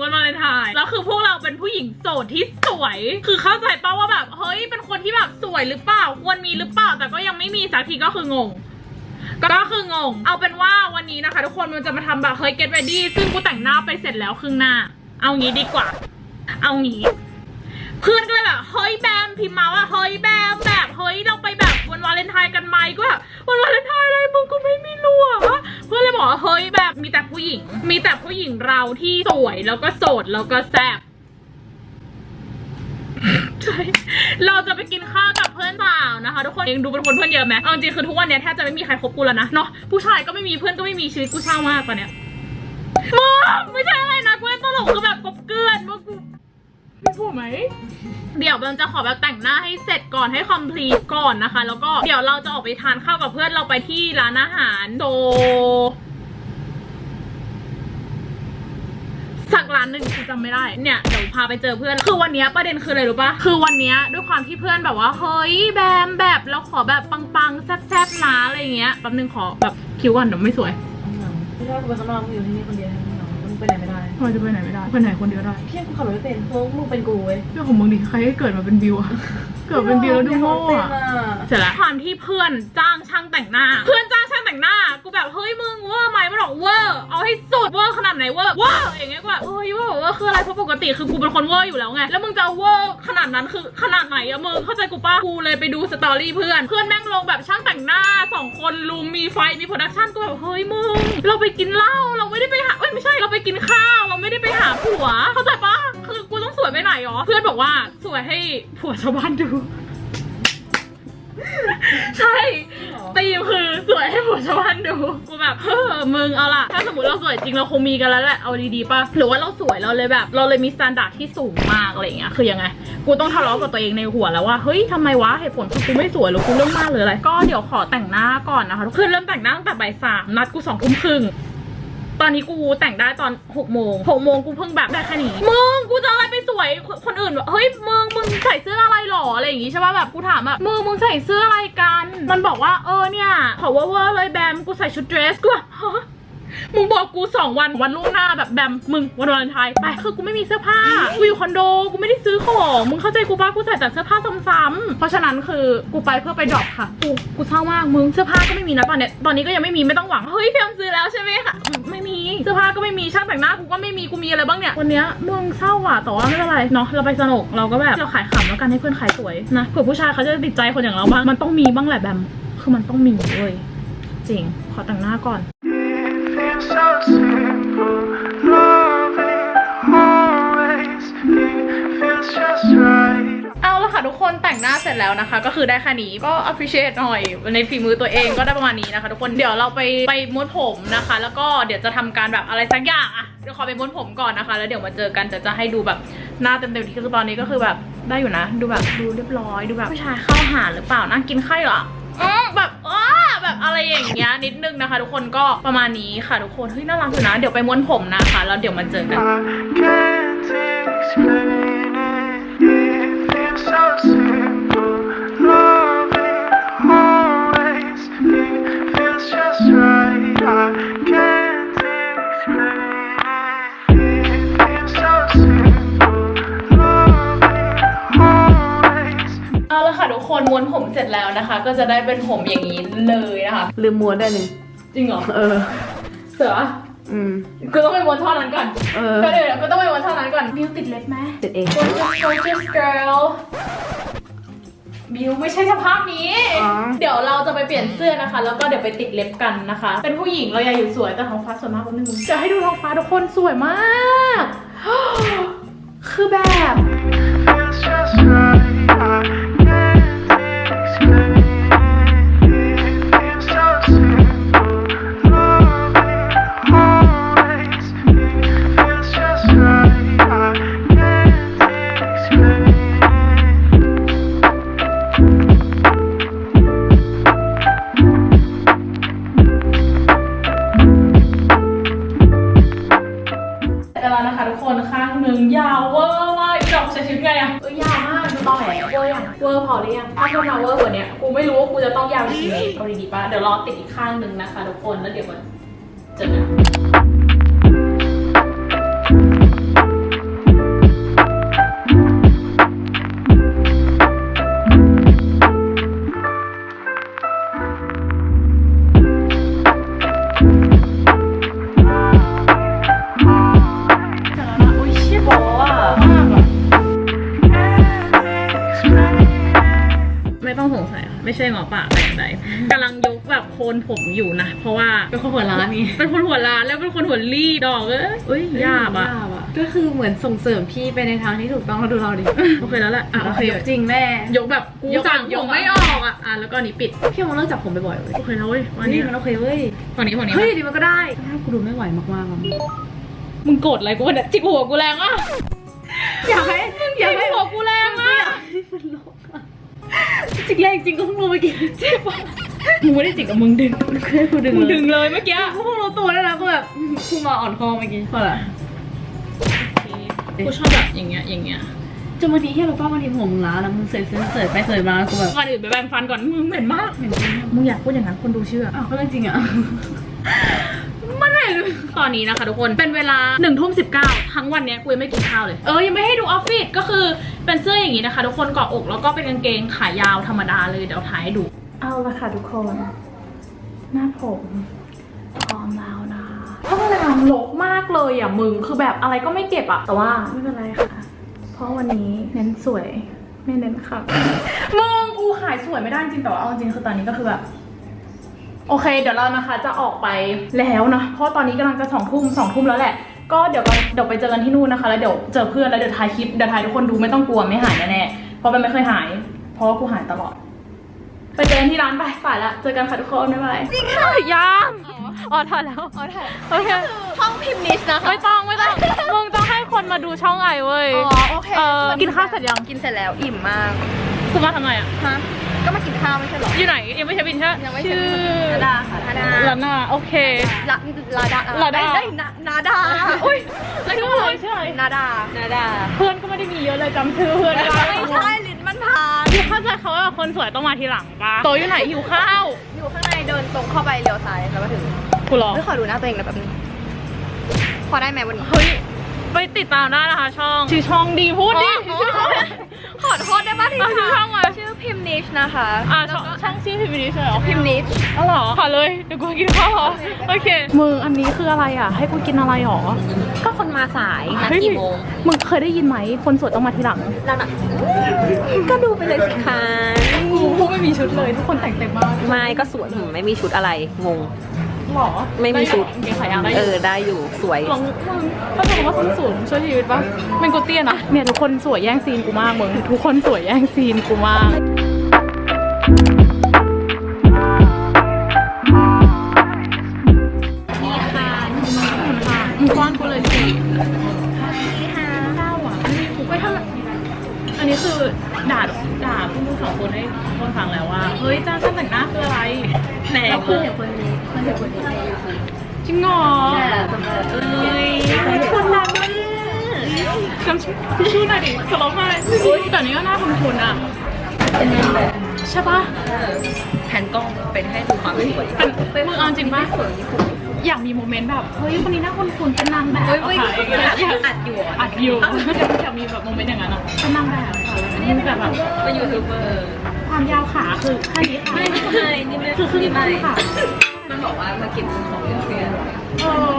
วันวาเลนไทน์แล้วคือพวกเราเป็นผู้หญิงโสดที่สวย คือเข้าใจป่าว่าแบบเฮ้ยเป็นคนที่แบบสวยหรือเปล่าควรมีหรือเปล่า แต่ก็ยังไม่มีสักทีก็คืองงก็คืองง เอาเป็นว่าวันนี้นะคะ ทุกคนมันจะมาทำแบบเฮ้ย get ready ซึ่งกูแต่งหน้าไปเสร็จแล้วครึ่งหน้า เอางี้ดีกว่า เอางี้ เพื่อนก็เลยแบบเฮ้ยแบมพิมพ์มาว่าเฮ้ยแบมแบบเฮ้ยเราไปแบบวันวาเลนไทน์กันไหมก็แบบวันวาเลนไทน์อะไรมึงก็ไม่มีรัวะ เพื่อนเลยบอกว่าเฮ้ยแบบมีแต่ผู้หญิง มีแต่ผู้หญิงเราที่สวยแล้วก็โสดแล้วก็แซ่บใช่เราจะไปกินข้าวกับเพื่อนสาวนะคะ ทุกคนเองดูเป็นคนเพื่อนเยอะไหมเอาจริงคือทุกวันเนี้ยแทบจะไม่มีใครคบกูแล้วนะเนาะผู้ชายก็ไม่มีเพื่อนก็ไม่มีชีวิตกูเศร้ามากตอนเนี้ยมึงไม่ใช่อะไรนะกูเล่นตลกคือแบบกบเก ไหม เดี๋ยวเราจะขอแบบแต่งหน้าให้เสร็จก่อนให้คอมพลีทก่อนนะคะ แล้วก็เดี๋ยวเราจะออกไปทานข้าวกับเพื่อนเราไปที่ร้านอาหารโดสักร้านหนึ่งคือจำไม่ได้เนี่ยเดี๋ยวพาไปเจอเพื่อนคือวันนี้ประเด็นคืออะไรรู้ปะคือวันนี้ด้วยความที่เพื่อนแบบว่าเฮ้ยแบมแบบเราขอแบบปังๆแซ่บๆนะอะไรเงี้ยแป๊บนึงขอแบบคิวก่อนเดี๋ยวไม่สวยไม่ได้กูไปข้างนอกกูอยู่ที่นี่คนเดียว ไปไหนไม่ได้ทำไมจะไปไหนไม่ได้ไปไหนคนเดียวได้พี่กูขับรถไม่เป็นเพราะมึงเป็นกูเว้ยเรื่องของมึงดิใครให้เกิดมาเป็นบิวอะเกิดเป็นบิวแล้วดูโง่อะไม่ขับรถเป็นอะเสร็จแล้วความที่เพื่อนจ้างช่างแต่งหน้า เพื่อนจ้างช่าง แต่งหน้า กูแบบเฮ้ยมึงเวอร์ไหมมันบอกเวอร์เอาให้สุดเวอร์ขนาดไหนเวอร์เวอร์อย่างเงี้ยกูแบบเฮ้ยเวอร์เวอร์คืออะไรเพราะปกติคือกูเป็นคนเวอร์อยู่แล้วไงแล้วมึงจะเวอร์ขนาดนั้นคือขนาดไหนอะมึงเข้าใจกูป้ากูเลยไปดูสตอรี่เพื่อนเพื่อนแม่งลงแบบช่างแต่งหน้าสองคนลุมมีไฟมีโปรดักชั่นกูแบบเฮ้ยมึงเราไปกินเหล้าเราไม่ได้ไปหาเอ้ยไม่ใช่เราไปกินข้าวเราไม่ได้ไปหาผัว เข้าใจปะคือกูต้องสวยไปไหนหรอเพื่อนบอกว่าสวยให้ผัวชาวบ้านดู ใช่ ตีมคือสวยให้ผัวชาวบ้านดู กูแบบเฮ้อมึงเอาล่ะ ถ้าสมมติเราสวยจริงเราคงมีกันแล้วแหละ เอาดีๆป่ะ หรือว่าเราสวยเราเลยแบบ เราเลยมีสแตนดาร์ดที่สูงมากอะไรอย่างเงี้ย คือยังไง กูต้องทะเลาะกับตัวเองในหัวแล้วว่า เฮ้ยทำไมวะเหตุผลคือกูไม่สวยหรือกูเรื่องมากหรืออะไร ก็เดี๋ยวขอแต่งหน้าก่อนนะคะคือเริ่มแต่งหน้าตั้งแต่บ่ายสามนัดกูสองทุ่มครึ่งตอนนี้กูแต่งได้ตอนหกโมงหกโมงกูเพิ่งแบบได้แค่นี้มึงกูจะอะไรไปสวยคนอื่นแบบเฮ้ยมึง อะไรอย่างงี้ใช่ป่ะแบบกูถามแบบมือมึงใส่เสื้ออะไรกัน มันบอกว่าเออเนี่ยขอเวอร์เวอร์เลยแบมกูใส่ชุดเดรสกูแบบฮะ มึงบอกกูสองวันวันล่วงหน้าแบบแบมมึงวันวาเลนไทน์ไปคือกูไม่มีเสื้อผ้ากูอยู่คอนโดกูไม่ได้ซื้อของมึงเข้าใจกูป่ะกูใส่แต่เสื้อผ้าซ้ำๆเพราะฉะนั้นคือกูไปเพื่อไปดรอปค่ะกูกูเศร้ามากมึงเสื้อผ้าก็ไม่มีนะตอนเนี้ยตอนนี้ก็ยังไม่มีไม่ต้องหวังเฮ้ยเพียมซื้อแล้วใช่ไหมคะไม่มีเสื้อผ้าก็ไม่มีช่างแต่งหน้ากูก็ไม่มีกูมีอะไรบ้างเนี่ยวันเนี้ยมึงเศร้าอะแต่ว่าไม่เป็นไรเนาะเราไปสนุกเราก็แบบเราขายขำแล้วกันให้เพื่อนขายสวยนะเผื่อผู้ชายเขาจะติดใจคนอย่างเราบ้างมันต้องมีบ้างแหละแบมคือมันต้องมีเว้ยจริง ขอแต่งหน้าก่อน เอาละค่ะทุกคนแต่งหน้าเสร็จแล้วนะคะ ก็คือได้แค่นี้ก็ appreciate หน่อยในฝีมือตัวเองก็ได้ประมาณนี้นะคะ ทุกคนเดี๋ยวเราไปไปม้วนผมนะคะ แล้วก็เดี๋ยวจะทำการแบบอะไรสักอย่างอะเดี๋ยวขอไปม้วนผมก่อนนะคะ แล้วเดี๋ยวมาเจอกันจะจะให้ดูแบบหน้าเต็มๆที่คือตอนนี้ก็คือแบบได้อยู่นะ ดูแบบดูเรียบร้อยดูแบบผู้ชายเข้าหาหรือเปล่านั่งกินไข่เหรอ อืมแบบอ้าแบบอะไรอย่างเงี้ยนิดนึงนะคะ ทุกคนก็ประมาณนี้ค่ะทุกคนเฮ้ยน่ารักอยู่นะเดี๋ยวไปม้วนผมนะคะแล้วเดี๋ยวมาเจอกัน I can't explain it. It feels so simple, loving always. It feels just right. I เสร็จแล้วนะคะ ก็จะได้เป็นผมอย่างนี้เลยนะคะลืมม้วนได้หนึ่งจริงเหรอเออ เสืออืมกูต้องไปม้วนท่อนั้นก่อนเออก็เดี๋ยวกูต้องไปม้วนท่อนั้นก่อนบิวติดเล็บไหมเสร็จเอง gorgeous gorgeous girl บิวไม่ใช่สภาพนี้อ๋อเดี๋ยวเราจะไปเปลี่ยนเสื้อนะคะ แล้วก็เดี๋ยวไปติดเล็บกันนะคะ เป็นผู้หญิงเราอยากอยู่สวยแต่ท้องฟ้าสวยมากแป๊บนึงจะให้ดูท้องฟ้าทุกคนสวยมาก คือแบบ เดี๋ยวรอติดอีกข้างหนึ่งนะคะทุกคนแล้วเดี๋ยวมาเจอกัน ช่หมอป่าแต่อย่างใดกำลังยกแบบโคนผมอยู่นะ เพราะว่าเป็นคนหัวร้านนี่เป็นคนหัวล้านแล้วเป็นคนหัวรีดดอกเอ้ยเอ้ยยากอะยากอะก็คือเหมือนส่งเสริมพี่ไปในทางที่ถูกต้องแล้วดูเราดิโอเคแล้วแหละอะโอเคยกจริงแม่ยกแบบกูยกแบบสั่งยผกมอะไม่ออกอะอะแล้วก็อันนี้ปิดพี่มันเลิกจับผมบ่อยๆเลยโอเคแล้วเว้ยวันนี่นี้มันโอเคเว้ยฝั่งนี้ฝั่งนี้เฮ้ยดีมันก็ได้ถ้ากูดูไม่ไหวมากๆอะมึงโกรธอะไรกูวะเนี่ยจิกหัวกูแรงอะอยากให้อยากจิให้กหัวกูแรงอะมันลงอะ จริงแรงจริงก็เพิ่งรู้เมื่อกี้ใช่ปะมึงไม่ได้จิกกับมึงดึงกูดึงมึงเลยดึงเลยเมื่อกี้กูเพิ่งรู้ตัวแล้วนะกูแบบกูมาอ่อนคอเมื่อกี้พอละกูชอบแบบอย่างเงี้ยอย่างเงี้ยจนบางทีที่เราป้าบางทีผมมึงล้าแล้วมึงเสยเสยเสยไปเสยมากูแบบก่อนอื่นไปแปรงฟันก่อนมึงเหม็นมากเหม็นจริงอะมึงอยากพูดอย่างนั้นคนดูเชื่ออ้าวก็เรื่องจริงอะ มันไหนเลยตอนนี้นะคะทุกคน เป็นเวลาหนึ่งทุ่มสิบเก้าทั้งวันเนี้ยกูยังไม่กินข้าวเลย เออ ยังไม่ให้ดูออฟฟิศ ก็คือเป็นเสื้ออย่างนี้นะคะ ทุกคนเกาะอก แล้วก็เป็นกางเกงขายาวธรรมดาเลย เดี๋ยวถ่ายให้ดู เอาละค่ะทุกคน หน้าผมพร้อมแล้วนะห้องน้ำรกมากเลยอะมึง คือแบบอะไรก็ไม่เก็บอะ แต่ว่าไม่เป็นไรค่ะ เพราะวันนี้เน้นสวย ไม่เน้นค่ะมึงกูขายสวยไม่ได้จริงแต่ว่าเอาจริงคือตอนนี้ก็คือแบบ โอเค เดี๋ยวเรานะคะจะออกไปแล้วนะ เพราะตอนนี้กำลังจะสองทุ่มสองทุ่มแล้วแหละ ก็เดี๋ยวกันเดี๋ยวไปเจอกันที่นู่นนะคะ แล้วเดี๋ยวเจอเพื่อนแล้วเดี๋ยวถ่ายคลิปเดี๋ยวถ่ายทุกคนดูไม่ต้องกลัวไม่หายแน่ๆเพราะมันไม่เคยหาย เพราะว่ากูหายตลอด ไปเจอกันที่ร้านไปฝ่ายละเจอกันค่ะทุกคนบ๊ายบายจริงค่ะยังอ๋อถ่ายแล้วอ๋อถ่ายโอเคช่องพิมพ์นิชนะคะไม่ต้องไม่ต้องมึงต้องให้คนมาดูช่องไอเว้ยอ๋อโอเคเออกินข้าวเสร็จยังกินเสร็จแล้วอิ่มมากคือมาทำไงอะฮะ ก็มากินข้าวไม่ใช่เหรอ อยู่ไหนยังไม่ใช่บินใช่ไหมยังไม่ใช่ชื่อนาดาค่ะนาดา ลาน่าโอเคลาลาดาลาดา ได้นานาดาอุ้ยแล้วชื่ออะไรชื่ออะไรนาดา นาดา เพื่อนก็ไม่ได้มีเยอะเลยจำชื่อเพื่อนไม่ได้ไม่ใช่ลิ้นมันพานคือเข้าใจเขาว่าคนสวยต้องมาทีหลังปะโตอยู่ไหนหิวข้าวอยู่ข้างในเดินตรงเข้าไปเลี้ยวซ้ายแล้วมาถึงกูรอไม่ขอดูหน้าตัวเองนะแบบนึงพอได้ไหมวันนี้ เฮ้ย ไปติดตามได้นะคะช่อง ชื่อช่องดีพูดดิอ๋อชื่อช่อง ขอโทษได้ป่ะที่เอาชื่อช่องมาชื่อพิมพ์นิชนะคะอ่าช่องช่องชื่อพิมพ์นี้ใช่เหรอพิมพ์นิชอ๋อเหรอขอเลยเดี๋ยวกูกินข้าวเหรอโอเคมึงอันนี้คืออะไรอะ ให้กูกินอะไรหรอก็คนมาสายนัดเฮ้ยกี่โมงมึงเคยได้ยินไหมคนสวยต้องมาทีหลังแล้วนะก็ดูไปเลยสิคะกูไม่มีชุดเลยทุกคนแต่งเต็มมากไม่ก็สวยหืมไม่มีชุดอะไรงง หรอไม่มีชุดเกงขายาวได้อเอยู่อได้อยู่สวยลองมึงถ้าสมมติว่าส้นสูงช่วยชีวิตปะเป็นกูเตี้ยนะเนี่ยทุกคนสวยแย่งซีนกูมากมึงทุกคนสวยแย่งซีนกูมากนี่ค่ะค่ะมึงกว้างกูเลยสิเก้าอะไม่มีกูไปทำแบบอันนี้คือด่าด่าพวกมึงสองคนให้คนฟังแล้วว่า เฮ้ยจ้างช่างแต่งหน้าคืออะไรแหนแล้วกูเพื่อนเห็นคนนี้ จริงเหรอเอ้ยคนรักมากจำชื่อชื่หน่อยดิจะร้องไห้แต่นี้ก็น่าทำทุนอะเป็นนางแบบใช่ปะแผ่นกล้องเป็นให้ดูความสวยเป็นมึงเอาจริงปะอยากมีโมเมนต์แบบเฮ้ยคนนี้น่าคุ้นคุ้นเป็นนางแบบอะค่ะอยากอัดอยู่อัดอยู่อยากมีแบบโมเมนต์อย่างนั้นอะเป็นนางแบบค่ะนี่แบบแบบเป็นยูทูบเบอร์ความยาวขาคือแค่นี้ค่ะไม่ไม่นี่ไม่คือครึ่งต้นค่ะ มันบอกว่ามากินของเพื่อนเออ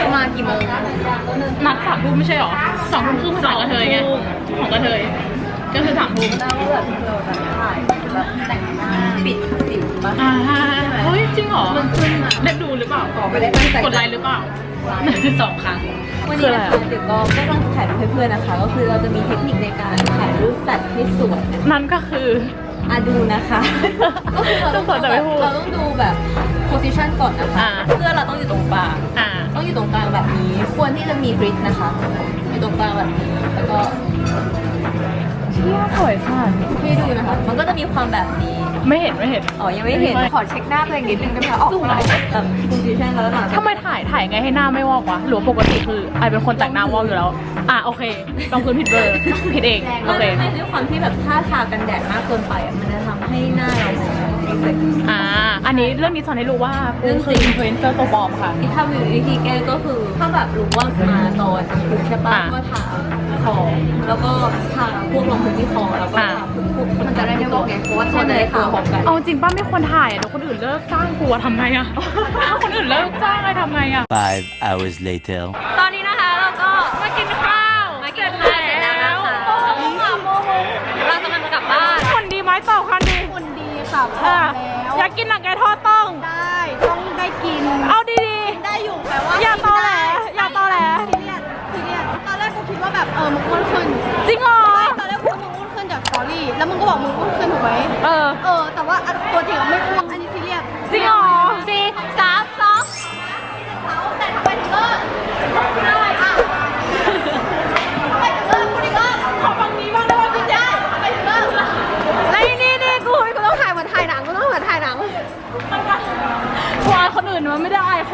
จะมากี่โมงนัดสามทุ่มไม่ใช่หรอสองทุ่มครึ่งภาษากระเทยไงของกระเทยก็คือสามทุ่มแล้วแบบเราแบบถ่ายแบบแต่งหน้าปิดสิวปะอ่าเฮ้ยจริงเหรอมันขึ้นมาได้ดูหรือเปล่าขอไม่ได้ตั้งใจกดไลค์หรือเปล่าสองครั้งวันนี้นะคะเดี๋ยวก็ก็ต้องถ่ายรูปให้เพื่อนนะคะ ก็คือเราจะมีเทคนิคในการถ่ายรูปสัตว์ให้สวยนั่นก็คือ อะดูนะคะก็คือเราต้องต้องสอนแต่ไม่พูดเราต้องดูแบบ position ก่อนนะคะ อ่า เพื่อเราต้องอยู่ตรงกลาง อ่า ต้องอยู่ตรงกลางแบบนี้ ควรที่จะมีกริดนะคะอยู่ตรงกลางแบบนี้ แล้วก็เชี่ยสวยค่ะให้ดูนะคะ มันก็จะมีความแบบนี้ ไม่เห็นไม่เห็นอ๋อ ยังไม่เห็น ขอเช็คหน้าตัวเองนิดนึงได้ไหมคะออกมาแบบ position แล้วหลังจากทำไมถ่ายถ่ายไงให้หน้าไม่วอกวะหรือว่าปกติคือไอเป็นคนแต่งหน้าวอกอยู่แล้ว อะโอเคต้องพื้นผิดเบอร์ผิดเองโอเคไม่ด้วยความที่แบบถ้าทากันแดดมากเกินไปอะมันจะทำให้หน้าเราเอฟเฟกต์อ่า อันนี้เรื่องนี้สอนให้รู้ว่ากูคืออินฟลูเอนเซอร์ตัวปลอมค่ะถ้ามีวิธีแก้ก็คือ ถ้าแบบรู้ว่ามาตอนคุกใช่ปะอ่าก็ทาคอแล้วก็ทาพวกรองพื้นที่คอแล้วก็อ่าทาปุ๊บๆมันจะได้ไม่วอกไงเพราะว่าถ้าจะได้ทาพร้อมกันเอาจริงป้าไม่ควรถ่ายอะเดี๋ยวคนอื่นเลิกจ้างกูอะทำไงอะถ้าคนอื่นเลิกจ้างไอทำไงอะ Five hours later. ตอนนี้ กกินหนังไก่ทอดต้อง ได้ต้องได้กินเอาดีได้อยู่แต่ว่าอย่าตอแหลอย่าตอแหลซีเรียสซีเรียสตอนแรกกูคิดว่าแบบเออมึงอ้วนขึ้นๆจริงเหรอตอนแรกกูว่ามึงอ้วนขึ้นจากสตอรี่แล้วมึงก็บอกมึงอ้วนขึ้นถูกไหมเออ เออแต่ว่าอันตัวจริงอะไม่อ้วนอัน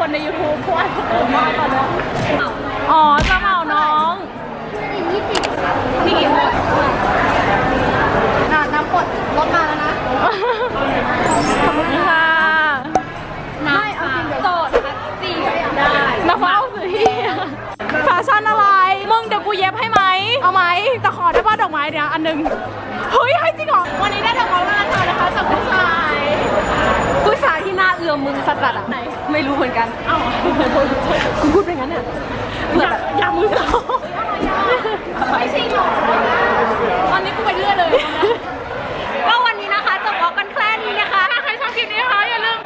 นใน YouTube กูอายคนอื่นมากกว่านะอ๋อจะเหมาน้องนี่กี่คนน่ะน้ำกดรถมาแล้วนะขอบคุณค่ะไม่เอาจริงโสดนะคะสี่ได้มาเฝ้าสิแฟชั่นอะไร มึงเดี๋ยวกูเย็บให้ไหม เอาไหม แต่ขอได้ป่ะดอกไม้เนี่ยอันนึง เฮ้ยให้จริงเหรอ วันนี้ได้ดอกไม้มาทานนะคะจากผู้ชาย อมึงสัสๆอะไหน ไม่รู้เหมือนกันคุณพูดไปงั้นอะเผื่อแบบยามือสองไม่ใช่หรอกตอนนี้กูไปเรื่อยเลย ก็วันนี้นะคะจะบอกกันแค่นี้นะคะ ถ้าใครชอบคลิปนี้นะคะอย่าลืม